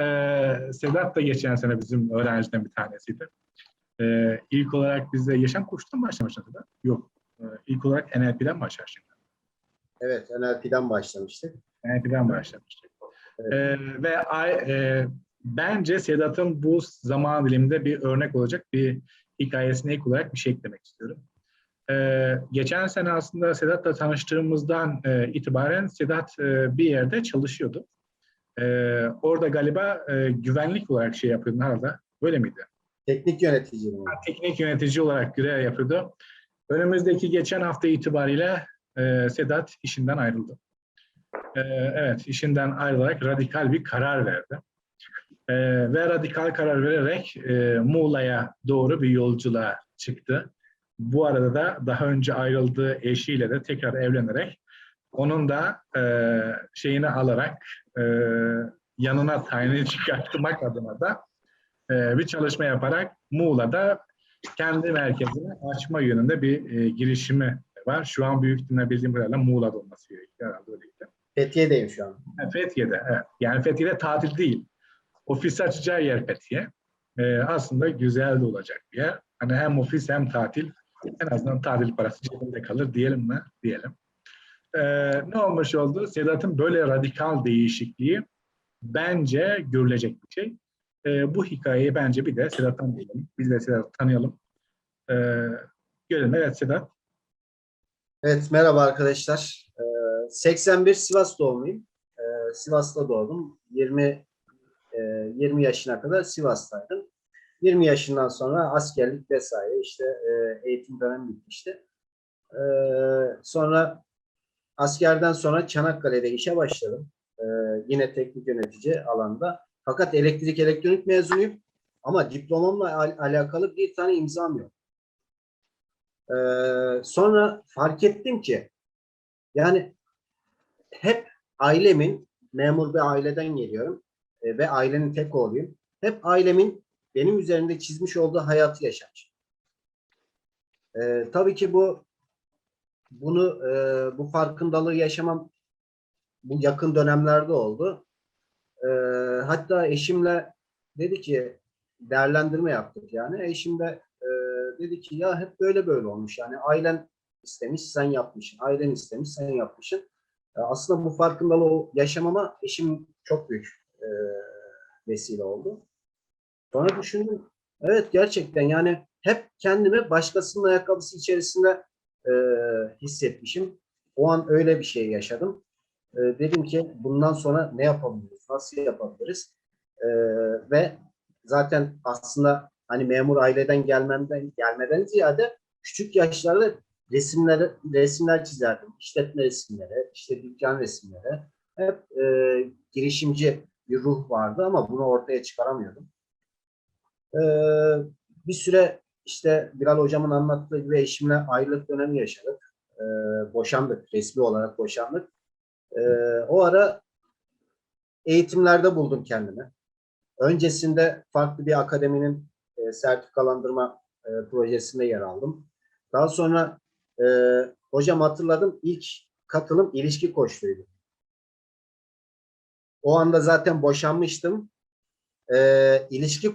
Ee, Sedat da geçen sene bizim öğrenciden bir tanesiydi. Ee, ilk olarak bizde yaşam koçluğundan başlamıştı Sedat. Yok. Ee, ilk olarak NLP'den başlar şimdi. Evet, NLP'den başlamıştık. NLP'den başlamıştık. Evet. Ee, ve e, bence Sedat'ın bu zaman diliminde bir örnek olacak bir hikayesine ilk olarak bir şey eklemek istiyorum. Ee, geçen sene aslında Sedat'la tanıştığımızdan e, itibaren Sedat e, bir yerde çalışıyordu. Ee, orada galiba e, güvenlik olarak şey yapıyordu arada. Böyle miydi? Teknik yöneticiliği. Teknik yönetici olarak görev yapıyordu. Önümüzdeki geçen hafta itibariyle e, Sedat işinden ayrıldı. E, evet, işinden ayrılarak radikal bir karar verdi. E, ve radikal karar vererek e, Muğla'ya doğru bir yolculuğa çıktı. Bu arada da daha önce ayrıldığı eşiyle de tekrar evlenerek onun da e, şeyini alarak e, yanına tayini çıkartmak adına da e, bir çalışma yaparak Muğla'da kendi merkezini açma yönünde bir e, girişimi var. Şu an büyük ihtimalle bildiğim kadarıyla Muğla'da olması gerekiyor herhalde öyleydi. Fethiye'deyim şu an. Fethiye'de, evet. Yani Fethiye'de tatil değil. Ofis açacağı yer Fethiye. Ee, aslında güzel de olacak bir yer. Hani hem ofis hem tatil. En azından tatil parası cebinde kalır diyelim mi? Diyelim. Ee, ne olmuş oldu? Sedat'ın böyle radikal değişikliği bence görülecek bir şey. Ee, bu hikayeyi bence bir de Sedat'tan diyelim. Biz de Sedat'ı tanıyalım. Ee, görelim. Evet Sedat. Evet, merhaba arkadaşlar. Ee, 81 Sivas doğumluyum. Ee, Sivas'ta doğdum. 20 e, 20 yaşına kadar Sivas'taydım. 20 yaşından sonra askerlik vesaire işte e, eğitim dönemi bitmişti. Ee, sonra askerden sonra Çanakkale'de işe başladım. Ee, yine teknik yönetici alanda. Fakat elektrik elektronik mezunuyum. Ama diplomamla al- alakalı bir tane imzam yok. Ee, sonra fark ettim ki yani hep ailemin memur bir aileden geliyorum e, ve ailenin tek oğluyum. Hep ailemin benim üzerinde çizmiş olduğu hayatı yaşamış. Ee, tabii ki bu bunu e, bu farkındalığı yaşamam bu yakın dönemlerde oldu. Ee, hatta eşimle dedi ki değerlendirme yaptık yani. Eşim de e, dedi ki ya hep böyle böyle olmuş. Yani ailen istemiş sen yapmışsın. Ailen istemiş sen yapmışsın. E, aslında bu farkındalığı yaşamama eşim çok büyük e, vesile oldu. Sonra düşündüm. Evet gerçekten yani hep kendimi başkasının ayakkabısı içerisinde e, hissetmişim. O an öyle bir şey yaşadım. E, dedim ki bundan sonra ne yapabiliriz? Nasıl yapabiliriz? E, ve zaten aslında hani memur aileden gelmemden gelmeden ziyade küçük yaşlarda resimler resimler çizerdim. İşletme resimleri, işte dükkan resimleri. Hep e, girişimci bir ruh vardı ama bunu ortaya çıkaramıyordum. E, bir süre işte Bilal hocamın anlattığı gibi eşimle ayrılık dönemi yaşadık. E, boşandık, resmi olarak boşandık. E, o ara eğitimlerde buldum kendimi. Öncesinde farklı bir akademinin e, sertifikalandırma e, projesinde yer aldım. Daha sonra e, hocam hatırladım ilk katılım ilişki koçluğuydu. O anda zaten boşanmıştım. E, ilişki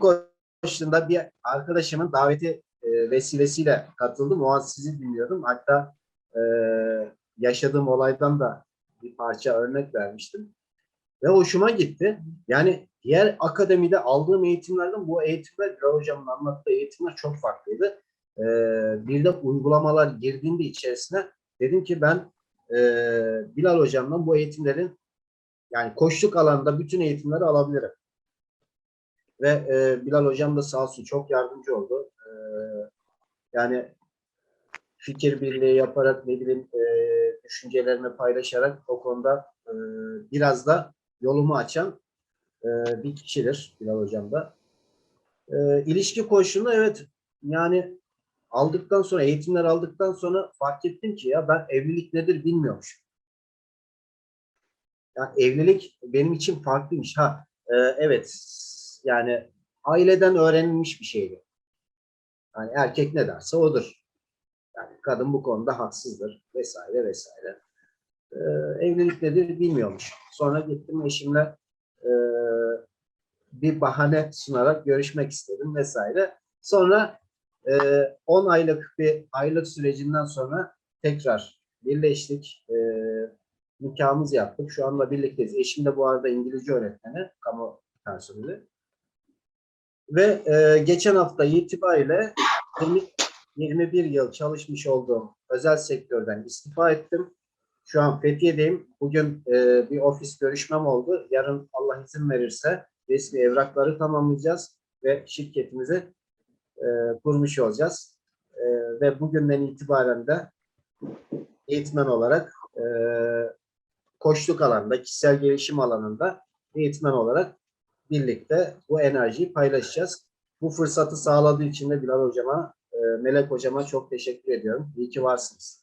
koçluğunda bir arkadaşımın daveti e, vesilesiyle katıldım. O an sizi dinliyordum. Hatta e, yaşadığım olaydan da bir parça örnek vermiştim. Ve hoşuma gitti. Yani diğer akademide aldığım eğitimlerden bu eğitimler, Bilal Hocam'ın anlattığı eğitimler çok farklıydı. Ee, bir de uygulamalar girdiğinde içerisine dedim ki ben e, Bilal Hocam'dan bu eğitimlerin yani koçluk alanında bütün eğitimleri alabilirim. Ve e, Bilal Hocam da sağ olsun çok yardımcı oldu. Ee, yani fikir birliği yaparak ne bileyim e, düşüncelerimi paylaşarak o konuda e, biraz da yolumu açan e, bir kişidir Bilal Hocam da. E, ilişki koşulunda evet yani aldıktan sonra eğitimler aldıktan sonra fark ettim ki ya ben evlilik nedir bilmiyormuşum. Ya evlilik benim için farklıymış. Ha e, evet yani aileden öğrenilmiş bir şeydi. Yani erkek ne derse odur. Yani kadın bu konuda haksızdır vesaire vesaire. Ee, evlilik nedir bilmiyormuş. Sonra gittim eşimle e, bir bahane sunarak görüşmek istedim vesaire. Sonra e, 10 aylık bir aylık sürecinden sonra tekrar birleştik. E, nikahımızı yaptık. Şu anda birlikteyiz. Eşim de bu arada İngilizce öğretmeni, kamu personeli. Ve e, geçen hafta itibariyle 20 21 yıl çalışmış olduğum özel sektörden istifa ettim. Şu an Fethiye'deyim. Bugün e, bir ofis görüşmem oldu. Yarın Allah izin verirse resmi evrakları tamamlayacağız ve şirketimizi e, kurmuş olacağız. E, ve bugünden itibaren de eğitmen olarak e, koçluk alanında, kişisel gelişim alanında eğitmen olarak birlikte bu enerjiyi paylaşacağız. Bu fırsatı sağladığı için de Bilal Hocama, e, Melek Hocama çok teşekkür ediyorum. İyi ki varsınız.